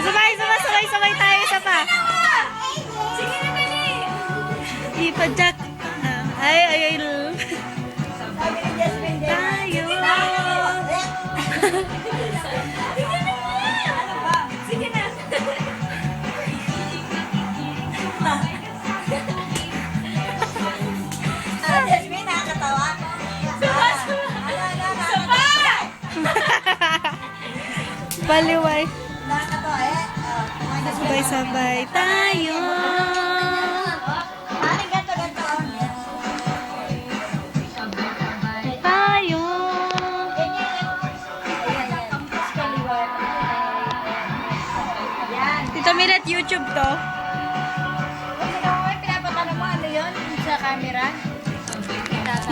Sabay, sabay, sabay, sabay tayo, isa pa. Sige na, dali. Di pa, Jack. Ay, ay, ay. Tayo. Sige na. Sige na. Baliway. Sabay-sabay tayo. Tayo. Tita Milet, YouTube to. Pinapatanong mo ano yun sa camera?